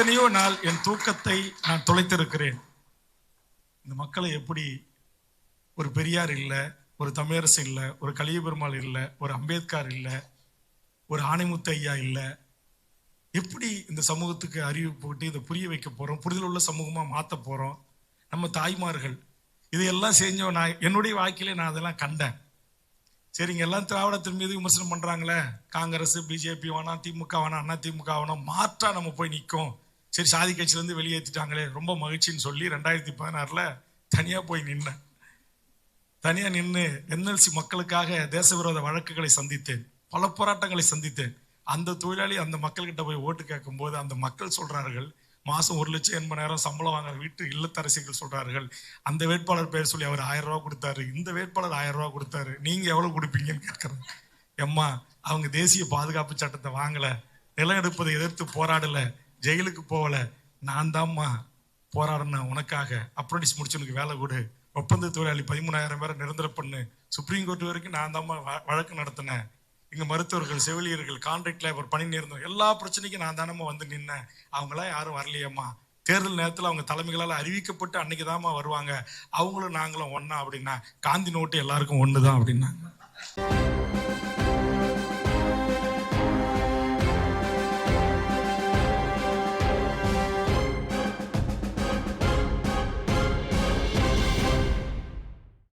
எத்தனையோ நாள் என் தூக்கத்தை நான் தொலைத்திருக்கிறேன். இந்த மக்களை எப்படி ஒரு பெரியார் இல்லை ஒரு தமிழரசு இல்லை ஒரு கலியபெருமாள் இல்லை ஒரு அம்பேத்கர் இல்லை ஒரு ஆணைமுத்து ஐயா இல்லை எப்படி இந்த சமூகத்துக்கு அறிவு போட்டு இதை புரிய வைக்க போகிறோம் புரிதல் உள்ள சமூகமாக மாற்ற போகிறோம் நம்ம தாய்மார்கள். இதையெல்லாம் செஞ்சோம் நான் என்னுடைய வாழ்க்கையிலே நான் அதெல்லாம் கண்டேன். சரிங்க எல்லாம் திராவிடத்தின் மீது விமர்சனம் பண்ணுறாங்களே காங்கிரஸ் பிஜேபி வேணாம் திமுக வேணாம் அண்ணா திமுக வேணாம் மாற்றா நம்ம போய் நிற்கும் சரி சாதி கட்சியிலேருந்து வெளியேற்றிட்டாங்களே ரொம்ப மகிழ்ச்சின்னு சொல்லி ரெண்டாயிரத்தி பதினாறில் தனியாக போய் நின்னேன். தனியாக நின்று என்எல்சி மக்களுக்காக தேச விரோத வழக்குகளை சந்தித்தேன் பல போராட்டங்களை சந்தித்தேன். அந்த தொழிலாளி அந்த மக்கள்கிட்ட போய் ஓட்டு கேட்கும் போது அந்த மக்கள் சொல்கிறார்கள் மாதம் ஒரு லட்சம் எண்பது நேரம் சம்பளம் வாங்குற வீட்டு இல்லத்தரசிகள் சொல்கிறார்கள் அந்த வேட்பாளர் பேர் சொல்லி அவர் ஆயிரம் ரூபா கொடுத்தாரு இந்த வேட்பாளர் ஆயிரம் கொடுத்தாரு நீங்கள் எவ்வளோ கொடுப்பீங்கன்னு கேட்கறாங்க எம்மா அவங்க தேசிய பாதுகாப்பு சட்டத்தை வாங்கலை நிலம் எடுப்பதை எதிர்த்து போராடலை ஜெயிலுக்கு போகல. நான் தாம்மா போராடினேன் உனக்காக. அப்ரண்டிஸ் முடிச்சு உனக்கு வேலை கொடு. ஒப்பந்த தொழிலாளி பதிமூணாயிரம் பேரை நிரந்தர பண்ணு. சுப்ரீம் கோர்ட் வரைக்கும் நான் தாம்மா வ- வழக்கு நடத்தினேன் இங்கே மருத்துவர்கள் செவிலியர்கள் கான்ட்ராக்ட் லேபர் பணி நேர்ந்தோம் எல்லா பிரச்சனைக்கும் நான் தானம்மா வந்து நின்னேன். அவங்களாம் யாரும் வரலையம்மா. தேர்தல் நேரத்தில் அவங்க தலைமைகளால் அறிவிக்கப்பட்டு அன்னைக்கு தாம்மா வருவாங்க. அவங்களும் நாங்களும் ஒன்றா அப்படின்னா காந்தி நோட்டு எல்லாருக்கும் ஒன்று தான் அப்படின்னாங்க.